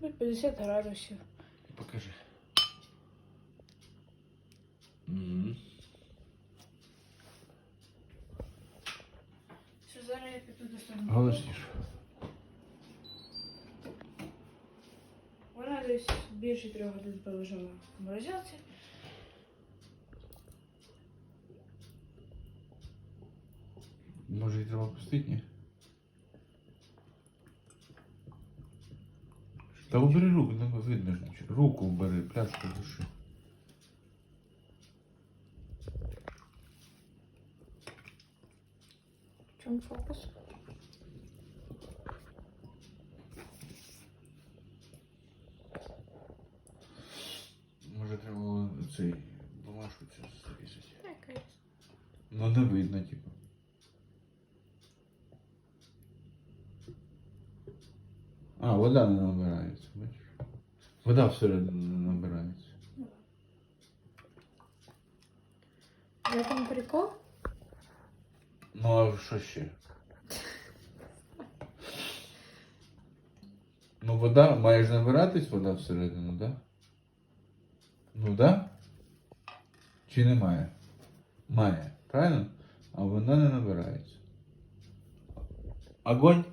Ну, 50 градусів. Покажи. Мгм. Все, зараз я піду достану. Голосніше. Вона десь більше трьох годин полежала в морозилці. Може її треба пустити, ні? Та убери руку, не видно ж нічого. Руку убери, пляшку души. В чому фокус? Може треба було цей бумажку цю зарізати. Ну не видно, типу. А, вода не набирається, бачиш? Вода всередину не набирається. В этом прикол? Ну а що ще? Ну вода, має ж набиратись вода всередину, да? Ну да? Чи не має? Має, правильно? А вона не набирається. Огонь?